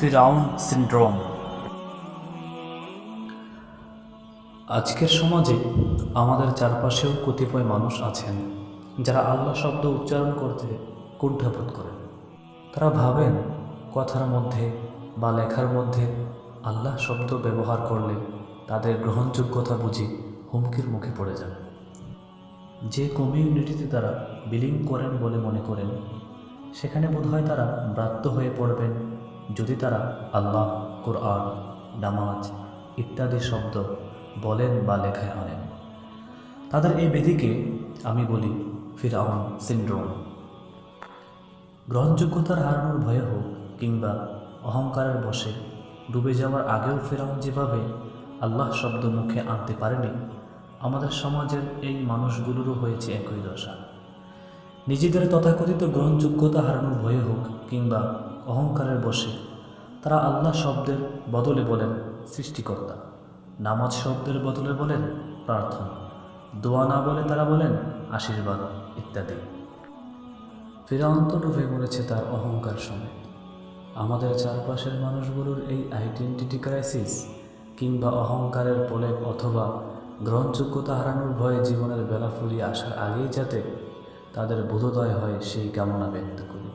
ফিরাউন সিন্ড্রোম। আজকের সমাজে আমাদের চারপাশেও কতিপয় মানুষ আছেন, যারা আল্লাহ শব্দ উচ্চারণ করতে কুণ্ঠাবোধ করেন। তারা ভাবেন, কথার মধ্যে বা লেখার মধ্যে আল্লাহ শব্দ ব্যবহার করলে তাদের গ্রহণযোগ্যতা বুঝি হুমকির মুখে পড়ে যান। যে কমিউনিটিতে তারা বিলিং করেন বলে মনে করেন, সেখানে বোধহয় তারা ব্রাত্য হয়ে পড়বেন যদি তারা আল্লাহ, কোরআন, নামাজ ইত্যাদি শব্দ বলেন বা লেখায় আনেন। তাদের এই বেদিকে আমি বলি ফিরাউন সিন্ড্রোম। গ্রহণযোগ্যতার হারানোর ভয়ে হোক কিংবা অহংকারের বসে ডুবে যাওয়ার আগেও ফেরাউন যেভাবে আল্লাহ শব্দ মুখে আনতে পারেনি, আমাদের সমাজের এই মানুষগুলোরও হয়েছে একই দশা। নিজেদের তথাকথিত গ্রহণযোগ্যতা হারানোর ভয়ে হোক কিংবা অহংকারের বসে তারা আল্লাহ শব্দের বদলে বলেন সৃষ্টিকর্তা। নামাজ শব্দের বদলে বলেন প্রার্থনা। দোয়া না বলে তারা বলেন আশীর্বাদ ইত্যাদি। ফেরাউন তো ডুবে মরেছে তার অহংকার সমেত। আমাদের চারপাশের মানুষগুলোর এই আইডেন্টিটি ক্রাইসিস কিংবা অহংকারের প্রলেপ অথবা গ্রহণযোগ্যতা হারানোর ভয়ে জীবনের বেলা ফুরিয়ে আসার আগেই যাতে তাদের বোধোদয় হয় সেই কামনা ব্যক্ত করি।